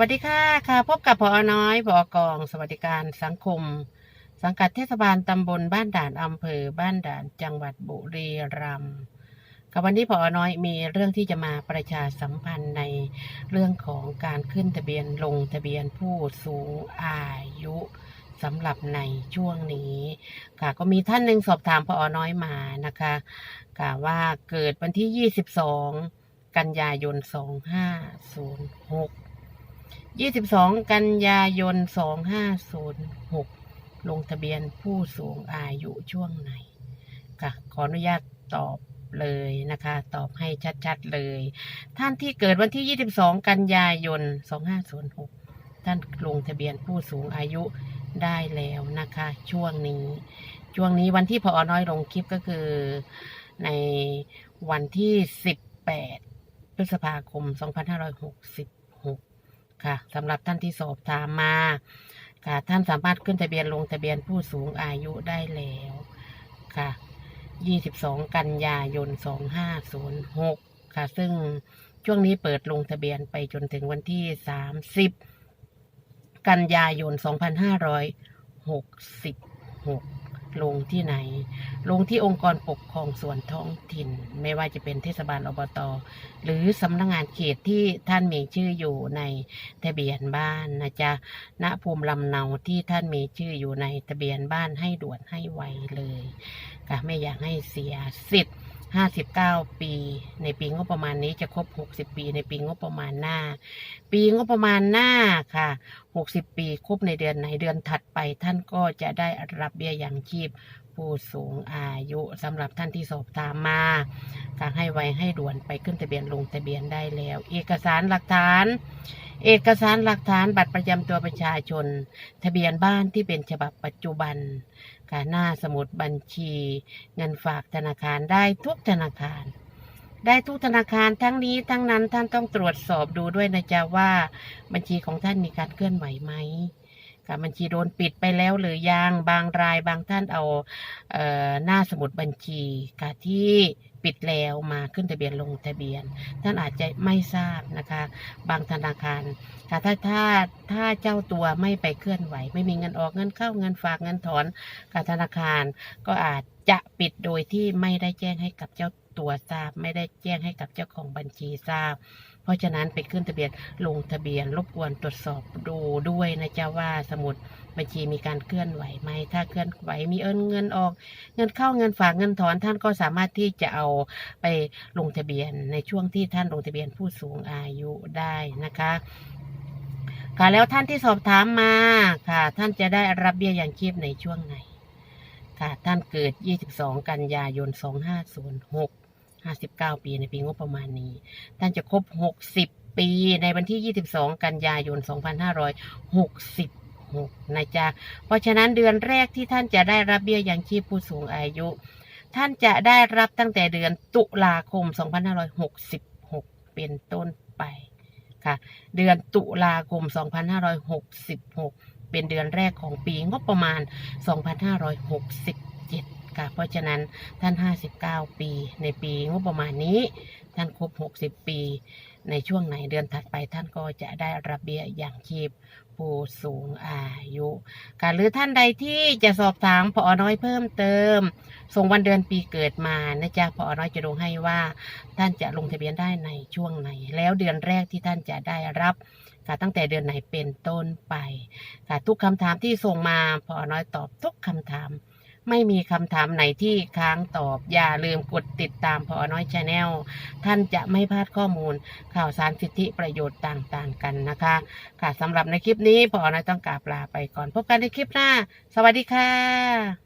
วัสดีค่ะค่ะ พบกับพอน้อยพอกอง สวัสดิการสังคม สังกัดเทศบาลตำบลบ้านด่านอำเภอบ้านด่านจังหวัดบุรีรัมย์กับวันนี้พอน้อยมีเรื่องที่จะมาประชาสัมพันธ์ในเรื่องของการขึ้นทะเบียนลงทะเบียนผู้สูงอายุสำหรับในช่วงนี้ค่ะก็มีท่านหนึ่งสอบถามพอน้อยมานะคะกล่าวว่าเกิดวันที่ 22 กันยายน 2506 22กันยายน2506ลงทะเบียนผู้สูงอายุช่วงไหนค่ะขออนุญาตตอบเลยนะคะ ตอบให้ชัด ๆ เลย ท่านที่เกิดวันที่ 22 กันยายน 2506 ท่านลงทะเบียนผู้สูงอายุได้แล้วนะคะ ช่วงนี้ ช่วงนี้วันที่พอน้อยลงคลิปก็คือ ในวันที่ 18 พฤษภาคม 2566 ค่ะสำหรับท่านที่สอบถามมาค่ะท่านสามารถขึ้นทะเบียนลงทะเบียนผู้สูงอายุได้แล้วค่ะ 22 กันยายน 2506 ค่ะ ซึ่งช่วงนี้เปิดลงทะเบียนไปจนถึงวันที่ 30 กันยายน 2566 ลงที่ไหน ลงที่องค์กรปกครองส่วนท้องถิ่น ไม่ว่าจะเป็นเทศบาลอบตหรือสำนักงงานเขตที่ท่านมีชื่ออยู่ในทะเบียนบ้านนะจ๊ะณภูมิลำเนาที่ท่านมีชื่ออยู่ในทะเบียนบ้านให้ด่วนให้ไวเลยค่ะไม่อยากให้เสียสิทธิ์ 59ปี ในปีงบประมาณนี้จะครบ60ปี ในปีงบประมาณหน้า ปีงบประมาณหน้าค่ะ60ปีครบในเดือนไหนเดือนถัดไป ท่านก็จะได้รับเบี้ยยังชีพผู้สูงอายุสำหรับท่านที่สอบถามมาการให้ไวให้ด่วนไปขึ้นทะเบียนลงทะเบียนได้แล้ว เอกสารหลักฐาน เอกสารหลักฐานบัตรประจำตัวประชาชน ทะเบียนบ้านที่เป็นฉบับปัจจุบันค่ะหน้าสมุดบัญชี เงินฝากธนาคารได้ทุกธนาคาร ได้ทุกธนาคารทั้งนี้ทั้งนั้นท่านต้องตรวจสอบดูด้วยนะจ๊ะว่า บัญชีของท่านมีการเคลื่อนไหวไหม ค่ะบัญชีโดนปิดไปแล้วหรือยังบางรายบางท่านเอาเอ่อหน้าสมุดบัญชีค่ะที่ปิดแล้วมาขึ้นทะเบียนลงทะเบียน ท่านอาจจะไม่ทราบนะคะ บางธนาคารค่ะถ้าถ้าถ้าเจ้าตัวไม่ไปเคลื่อนไหว ไม่มีเงินออกเงินเข้าเงินฝากเงินถอนกับธนาคาร ก็อาจจะปิดโดยที่ไม่ได้แจ้งให้กับเจ้า ตัวทราบไม่ได้แจ้งให้กับเจ้าของบัญชีทราบ เพราะฉะนั้นไปขึ้นทะเบียนลงทะเบียนรบกวนตรวจสอบดูด้วยนะจ๊ะว่าสมุดบัญชีมีการเคลื่อนไหวไหม ถ้าเคลื่อนไหวมีเอินเงินออก เงินเข้าเงินฝากเงินถอนท่านก็สามารถที่จะเอาไปลงทะเบียนในช่วงที่ท่านลงทะเบียนผู้สูงอายุได้นะคะค่ะแล้วท่านที่สอบถามมาค่ะ ท่านจะได้รับเบี้ยยังชีพในช่วงไหนค่ะท่านเกิด 22 กันยายน 2506 59 ปีในปีงบประมาณนี้ ท่านจะครบ 60 ปีในวันที่ 22 กันยายน 2566 นะจ๊ะ เพราะฉะนั้นเดือนแรกที่ท่านจะได้รับเบี้ยยังชีพผู้สูงอายุ ท่านจะได้รับตั้งแต่เดือนตุลาคม 2566 เป็นต้นไปค่ะ เดือนตุลาคม 2566 เป็นเดือนแรกของปีงบประมาณ 2567 ค่ะ เพราะฉะนั้นท่าน 59 ปี ในปีงบประมาณนี้ ท่านครบ 60 ปี ในช่วงไหนเดือนถัดไปท่านก็จะได้รับเบี้ยอย่างชีพผู้สูงอายุค่ะหรือท่านใดที่จะสอบถามพอน้อยเพิ่มเติม ส่งวันเดือนปีเกิดมานะจ๊ะพอน้อยจะดูให้ว่า ท่านจะลงทะเบียนได้ในช่วงไหน แล้วเดือนแรกที่ท่านจะได้รับค่ะตั้งแต่เดือนไหนเป็นต้นไปค่ะทุกคำถามที่ส่งมาพอน้อยตอบทุกคำถาม ไม่มีคำถามไหนที่ค้างตอบ อย่าลืมกดติดตามพอน้อยชาแนลท่านจะไม่พลาดข้อมูล ข่าวสารสิทธิประโยชน์ต่างๆกันนะคะ ค่ะสำหรับในคลิปนี้พอน้อยต้องกราบลาไปก่อน พบกันในคลิปหน้า สวัสดีค่ะ